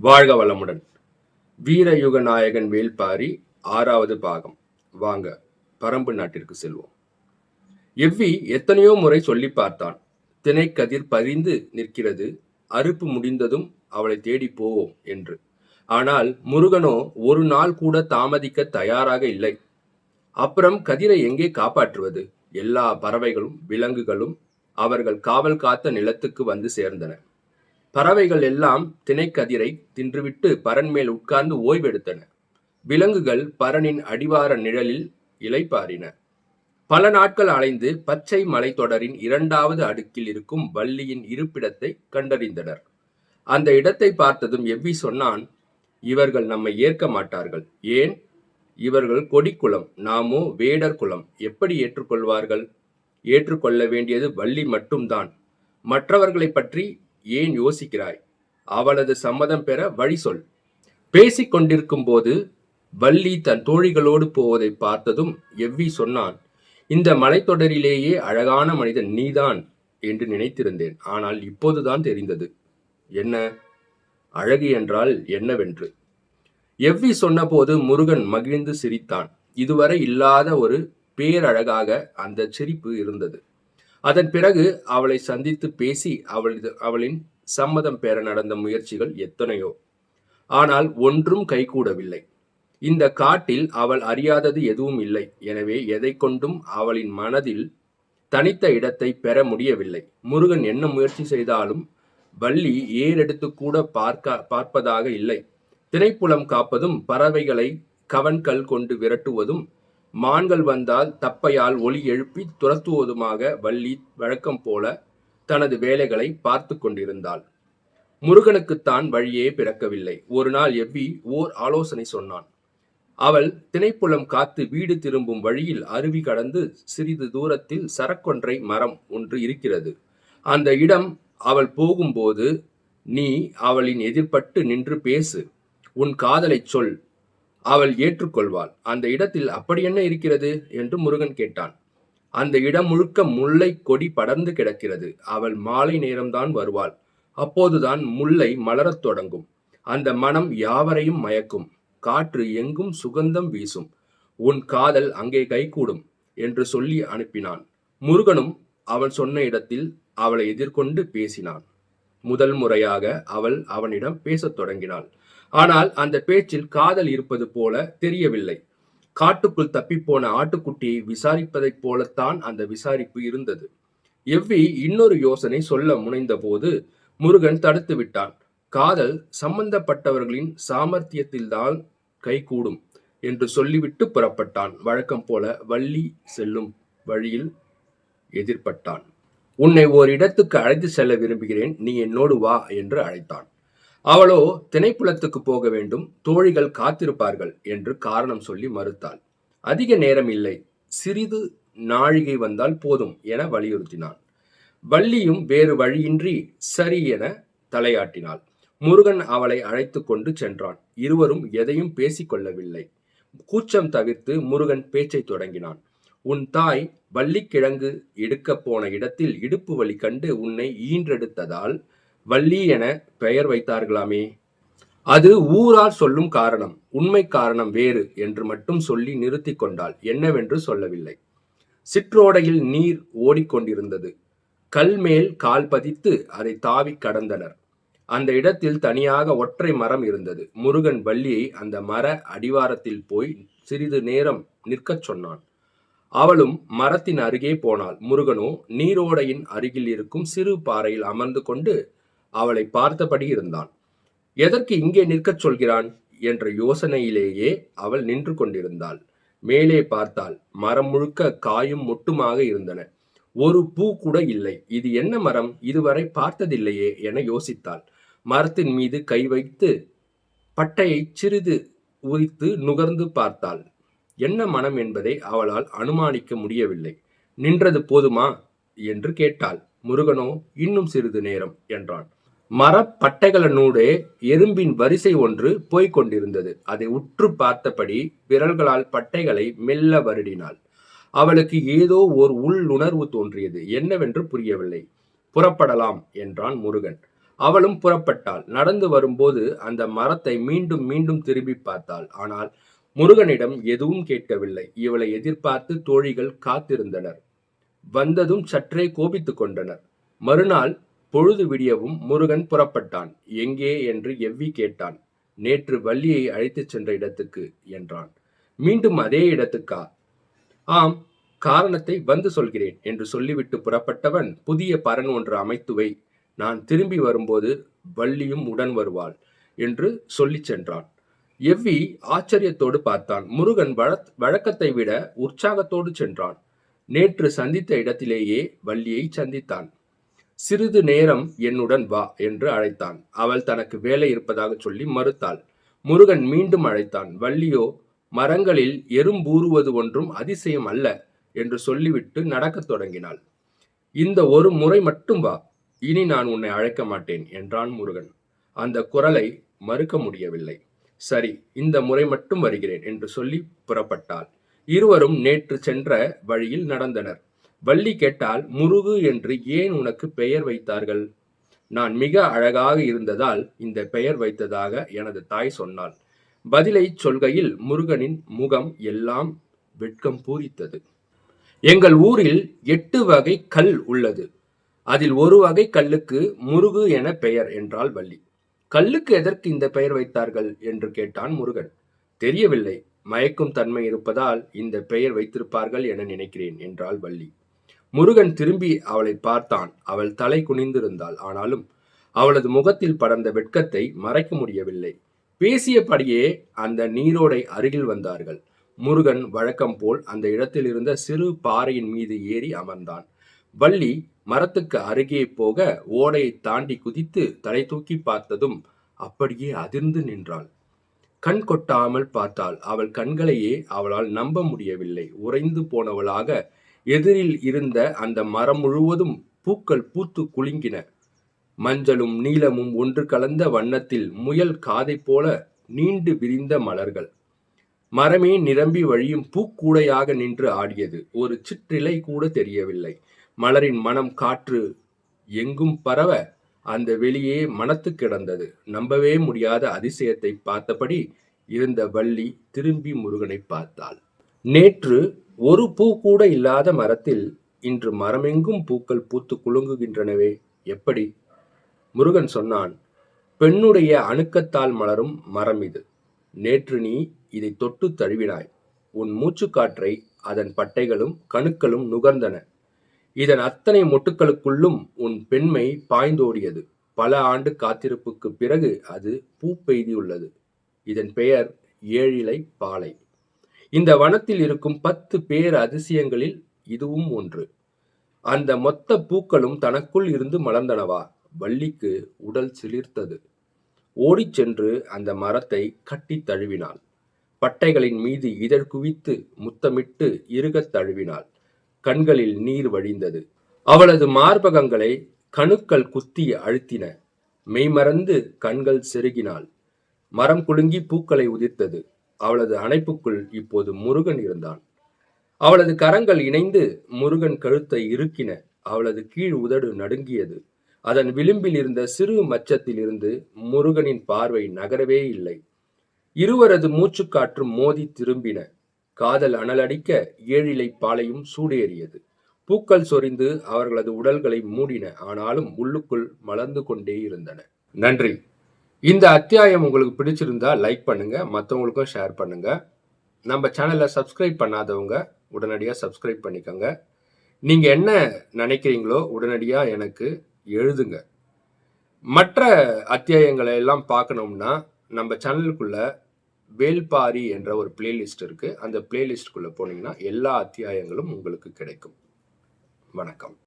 வாழ்க வளமுடன். வீரயுக நாயகன் வேல்பாரி ஆறாவது பாகம். வாங்க பரம்பு நாட்டிற்கு செல்வோம். எவ்வி எத்தனையோ முறை சொல்லி பார்த்தான். திணைக்கதிர் பறிந்து நிற்கிறது. அறுப்பு முடிந்ததும் அவளை தேடி போவோம் என்று. ஆனால் முருகனோ ஒரு நாள் கூட தாமதிக்க தயாராக இல்லை. அப்புறம் கதிரை எங்கே காப்பாற்றுவது? எல்லா பறவைகளும் விலங்குகளும் அவர்கள் காவல் காத்த நிலத்துக்கு வந்து சேர்ந்தன. பறவைகள் எல்லாம் திணைக்கதிரை தின்றுவிட்டு பரன் மேல் உட்கார்ந்து ஓய்வெடுத்தன. விலங்குகள் பரனின் அடிவார நிழலில் இலைப்பாறின பல நாட்கள் அலைந்து பச்சை மலைத்தொடரின் இரண்டாவது அடுக்கில் இருக்கும் வள்ளியின் இருப்பிடத்தை கண்டறிந்தனர். அந்த இடத்தை பார்த்ததும் எவ்வி சொன்னான் இவர்கள் நம்மை ஏற்க மாட்டார்கள். ஏன்? இவர்கள் கொடிக்குலம் நாமோ வேடர் குலம் எப்படி ஏற்றுக்கொள்வார்கள்? ஏற்றுக்கொள்ள வேண்டியது வள்ளி மட்டும்தான். மற்றவர்களைப் பற்றி ஏன் யோசிக்கிறாய்? அவளது சம்மதம் பெற வழி சொல். பேசிக் கொண்டிருக்கும் போது வள்ளி தன் தோழிகளோடு போவதை பார்த்ததும் எவ்வி சொன்னான் இந்த மலைத்தொடரிலேயே அழகான மனிதன் நீதான் என்று நினைத்திருந்தேன். ஆனால் இப்போதுதான் தெரிந்தது. என்ன? அழகு என்றால் என்னவென்று. எவ்வி சொன்னபோது முருகன் மகிழ்ந்து சிரித்தான். இதுவரை இல்லாத ஒரு பேரழகாக அந்த சிரிப்பு இருந்தது. அதன் பிறகு அவளை சந்தித்து பேசி அவளது அவளின் சம்மதம் பெற நடந்த முயற்சிகள் எத்தனையோ. ஆனால் ஒன்றும் கைகூடவில்லை. இந்த காட்டில் அவள் அறியாதது எதுவும் இல்லை. எனவே எதை கொண்டும் அவளின் மனதில் தனித்த இடத்தை பெற முடியவில்லை. முருகன் என்ன முயற்சி செய்தாலும் வள்ளி ஏறெடுத்து கூட பார்க்க பார்ப்பதாக இல்லை. திரைப்புலம் காப்பதும் பறவைகளை கவன்கள் கொண்டு விரட்டுவதும் மான்கள் வந்தால் தப்பையால் ஒளி எழுப்பி துரத்துவதுமாக வள்ளி வழக்கம் போல தனது வேலைகளை பார்த்து கொண்டிருந்தாள். முருகனுக்குத்தான் வழியே பிறக்கவில்லை. ஒரு நாள் எவ்வி ஓர் ஆலோசனை சொன்னான். அவள் திணைப்புலம் காத்து வீடு திரும்பும் வழியில் அருவி கடந்து சிறிது தூரத்தில் சரக்கொன்றை மரம் ஒன்று இருக்கிறது. அந்த இடம் அவள் போகும்போது நீ அவளின் எதிர்பட்டு நின்று பேசு. உன் காதலைச் சொல். அவள் ஏற்றுக்கொள்வாள். அந்த இடத்தில் அப்படி என்ன இருக்கிறது? என்று முருகன் கேட்டான். அந்த இடம் முழுக்க முல்லை கொடி படர்ந்து கிடக்கிறது. அவள் மாலை நேரம்தான் வருவாள். அப்போதுதான் முல்லை மலரத் தொடங்கும். அந்த மனம் யாவரையும் மயக்கும். காற்று எங்கும் சுகந்தம் வீசும். உன் காதல் அங்கே கைகூடும் என்று சொல்லி அனுப்பினான். முருகனும் அவள் சொன்ன இடத்தில் அவளை எதிர்கொண்டு பேசினான். முதல் முறையாக அவள் அவனிடம் பேசத் தொடங்கினாள். ஆனால் அந்த பேச்சில் காதல் இருப்பது போல தெரியவில்லை. காட்டுக்குள் தப்பிப்போன ஆட்டுக்குட்டியை விசாரிப்பதைப் போலத்தான் அந்த விசாரிப்பு இருந்தது. எவ்வி இன்னொரு யோசனை சொல்ல முனைந்தபோது முருகன் தடுத்து விட்டான். காதல் சம்பந்தப்பட்டவர்களின் சாமர்த்தியத்தில்தான் கைகூடும் என்று சொல்லிவிட்டு புறப்பட்டான். வழக்கம் போல வள்ளி செல்லும் வழியில் எதிர்பட்டான். உன்னை ஓர் இடத்துக்கு அழைத்து செல்ல விரும்புகிறேன். நீ என்னோடு வா என்று அழைத்தான். அவளோ திணைப்புலத்துக்கு போக வேண்டும் தோழிகள் காத்திருப்பார்கள் என்று காரணம் சொல்லி மறுத்தாள். அதிக நேரம் இல்லை சிறிது நாழிகை வந்தால் போதும் என வலியுறுத்தினான் வள்ளியும் வேறு வழியின்றி சரி என தலையாட்டினாள். முருகன் அவளை அழைத்து கொண்டு சென்றான். இருவரும் எதையும் பேசிக்கொள்ளவில்லை கூச்சம் தவிர்த்து முருகன் பேச்சை தொடங்கினான். உன் தாய் வள்ளிக்கிழங்கு எடுக்கப் போன இடத்தில் இடுப்பு வலி கண்டு உன்னை ஈன்றெடுத்ததால் வள்ளி என பெயர் வைத்தார்களாமே. அது ஊரார் சொல்லும் காரணம் உண்மை காரணம் வேறு என்று மட்டும் சொல்லி நிறுத்தி கொண்டால் என்னவென்று சொல்லவில்லை. சிற்றோடையில் நீர் ஓடிக்கொண்டிருந்தது. கல் மேல் கால் பதித்து அதை தாவி கடந்தனர். அந்த இடத்தில் தனியாக ஒற்றை மரம் இருந்தது. முருகன் வள்ளியை அந்த மர அடிவாரத்தில் போய் சிறிது நேரம் நிற்கச் சொன்னான். அவளும் மரத்தின் அருகே போனாள். முருகனோ நீரோடையின் அருகில் இருக்கும் சிறு பாறையில் அமர்ந்து கொண்டு அவளை பார்த்தபடி இருந்தான். எதற்கு இங்கே நிற்கச் சொல்கிறான்? என்ற யோசனையிலேயே அவள் நின்று கொண்டிருந்தாள். மேலே பார்த்தால் மரம் முழுக்க காயும் மொட்டுமாக இருந்தன. ஒரு பூ கூட இல்லை. இது என்ன மரம்? இதுவரை பார்த்ததில்லையே என யோசித்தாள். மரத்தின் மீது கை வைத்து பட்டையை சிறிது உரித்து நுகர்ந்து பார்த்தாள். என்ன மனம் என்பதை அவளால் அனுமானிக்க முடியவில்லை. நின்றது போதுமா? என்று கேட்டாள். முருகனோ இன்னும் சிறிது நேரம் என்றான். மரப்பட்டைகளனூடே எறும்பின் வரிசை ஒன்று போய்க் கொண்டிருந்தது. அதை உற்று பார்த்தபடி விரல்களால் பட்டைகளை மெல்ல வருடினாள். அவளுக்கு ஏதோ ஓர் உள்ளுணர்வு தோன்றியது. என்னவென்று புரியவில்லை. புறப்படலாம் என்றான் முருகன். அவளும் புறப்பட்டாள். நடந்து வரும்போது அந்த மரத்தை மீண்டும் மீண்டும் திரும்பி பார்த்தாள். ஆனால் முருகனிடம் எதுவும் கேட்கவில்லை. இவளை எதிர்பார்த்து தோழிகள் காத்திருந்தனர். வந்ததும் சற்றே கோபித்துக் கொண்டனர். மறுநாள் பொழுது விடியவும் முருகன் புறப்பட்டான். எங்கே? என்று எவ்வி கேட்டான். நேற்று வள்ளியை அழைத்துச் சென்ற இடத்துக்கு என்றான். மீண்டும் அதே இடத்துக்கா? ஆம் காரணத்தை வந்து சொல்கிறேன் என்று சொல்லிவிட்டு புறப்பட்டவன் புதிய பரன் ஒன்று அமைத்துவை. நான் திரும்பி வரும்போது வள்ளியும் உடன் வருவாள் என்று சொல்லிச் சென்றான். எவ்வி ஆச்சரியத்தோடு பார்த்தான். முருகன் வழக்கத்தை விட உற்சாகத்தோடு சென்றான். நேற்று சந்தித்த இடத்திலேயே வள்ளியை சந்தித்தான். சிறிது நேரம் என்னுடன் வா என்று அழைத்தான். அவள் தனக்கு வேலை இருப்பதாக சொல்லி மறுத்தாள். முருகன் மீண்டும் அழைத்தான். வள்ளியோ மரங்களில் எறும்பூறுவது ஒன்றும் அதிசயம் அல்ல என்று சொல்லிவிட்டு நடக்கத் தொடங்கினாள். இந்த ஒரு முறை மட்டும் வா இனி நான் உன்னை அழைக்க மாட்டேன் என்றான் முருகன். அந்த குரலை மறுக்க முடியவில்லை. சரி இந்த முறை மட்டும் வருகிறேன் என்று சொல்லி புறப்பட்டாள். இருவரும் நேற்று சென்ற வழியில் நடந்தனர். வள்ளி கேட்டால் முருகு என்று ஏன் உனக்கு பெயர் வைத்தார்கள்? நான் மிக அழகாக இருந்ததால் இந்த பெயர் வைத்ததாக எனது தாய் சொன்னாள். பதிலை சொல்கையில் முருகனின் முகம் எல்லாம் வெட்கம் பூரித்தது. எங்கள் ஊரில் எட்டு வகை கல் உள்ளது. அதில் ஒரு வகை கல்லுக்கு முருகு என பெயர் என்றாள் வள்ளி. கல்லுக்கு எதற்கு இந்த பெயர் வைத்தார்கள்? என்று கேட்டான் முருகன். தெரியவில்லை. மயக்கும் தன்மை இருப்பதால் இந்த பெயர் வைத்திருப்பார்கள் என நினைக்கிறேன் என்றாள் வள்ளி. முருகன் திரும்பி அவளை பார்த்தான். அவள் தலை குனிந்திருந்தாள். ஆனாலும் அவளது முகத்தில் படர்ந்த வெட்கத்தை மறைக்க முடியவில்லை. பேசியபடியே அந்த நீரோடை அருகில் வந்தார்கள். முருகன் வழக்கம் போல் அந்த இடத்தில் இருந்த சிறு பாறையின் மீது ஏறி அமர்ந்தான். வள்ளி மரத்துக்கு அருகே போக ஓடையை தாண்டி குதித்து தலை தூக்கி பார்த்ததும் அப்படியே அதிர்ந்து நின்றாள். கண் கொட்டாமல் பார்த்தாள். அவள் கண்களையே அவளால் நம்ப முடியவில்லை. உறைந்து போனவளாக எதிரில் இருந்த அந்த மரம் முழுவதும் பூக்கள் பூத்து குலுங்கின. மஞ்சளும் நீலமும் ஒன்று கலந்த வண்ணத்தில் முயல் காதை போல நீண்டு விரிந்த மலர்கள். மரமே நிரம்பி வழியும் பூக்கூடையாக நின்று ஆடியது. ஒரு சிற்றிலை கூட தெரியவில்லை. மலரின் மனம் காற்று எங்கும் பரவ அந்த வெளியே மனத்து கிடந்தது. நம்பவே முடியாத அதிசயத்தை பார்த்தபடி இருந்த வள்ளி திரும்பி முருகனை பார்த்தாள். நேற்று ஒரு பூ கூட இல்லாத மரத்தில் இன்று மரமெங்கும் பூக்கள் பூத்து குலுங்குகின்றனவே. எப்படி? முருகன் சொன்னான் பெண்ணுடைய அணுக்கத்தால் மலரும் மரம் இது. நேற்று நீ இதை தொட்டு தழுவினாய். உன் மூச்சுக்காற்றை அதன் பட்டைகளும் கணுக்களும் நுகர்ந்தன. இதன் அத்தனை மொட்டுக்களுக்குள்ளும் உன் பெண்மை பாய்ந்தோடியது. பல ஆண்டு காத்திருப்புக்கு பிறகு அது பூ பெய்தியுள்ளது இதன் பெயர் ஏழிலை பாலை. இந்த வனத்தில் இருக்கும் பத்து பேர் அதிசயங்களில் இதுவும் ஒன்று. அந்த மொத்த பூக்களும் தனக்குள் இருந்து மலர்ந்தனவா? வள்ளிக்கு உடல் சிலிர்த்தது. ஓடிச் சென்று அந்த மரத்தை கட்டி தழுவினாள். பட்டைகளின் மீது இதழ் குவித்து முத்தமிட்டு இருகத் தழுவினாள். கண்களில் நீர் வழிந்தது. அவளது மார்பகங்களை கணுக்கள் குத்தி அழுத்தின. மெய்மறந்து கண்கள் செருகினாள். மரம் குலுங்கி பூக்களை உதிர்த்தது. அவளது அணைப்புக்குள் இப்போது முருகன் இருந்தான். அவளது கரங்கள் இணைந்து முருகன் கழுத்தை இறுக்கின. அவளது கீழ் உதடு நடுங்கியது. அதன் விளிம்பில் இருந்த சிறு மச்சத்தில் இருந்து முருகனின் பார்வை நகரவே இல்லை. இருவரது மூச்சுக்காற்று மோதி திரும்பின. காதல் அனலடிக்க ஏழிலை பாலையும் சூடேறியது. பூக்கள் சொரிந்து அவர்களது உடல்களை மூடின. ஆனாலும் உள்ளுக்குள் மலர்ந்து கொண்டே இருந்தன. நன்றி. இந்த அத்தியாயம் உங்களுக்கு பிடிச்சிருந்தா லைக் பண்ணுங்க மற்றவங்களுக்கும் ஷேர் பண்ணுங்க. நம்ம சேனலை சப்ஸ்கிரைப் பண்ணாதவங்க உடனடியாக சப்ஸ்கிரைப் பண்ணிக்கோங்க. நீங்கள் என்ன நினைக்கிறீங்களோ உடனடியாக எனக்கு எழுதுங்க. மற்ற அத்தியாயங்களை எல்லாம் பார்க்கணும்னா நம்ம சேனலுக்குள்ள வேல்பாரி என்ற ஒரு பிளேலிஸ்ட் இருக்குது அந்த பிளேலிஸ்ட்டுக்குள்ளே போனீங்கன்னா எல்லா அத்தியாயங்களும் உங்களுக்கு கிடைக்கும். வணக்கம்.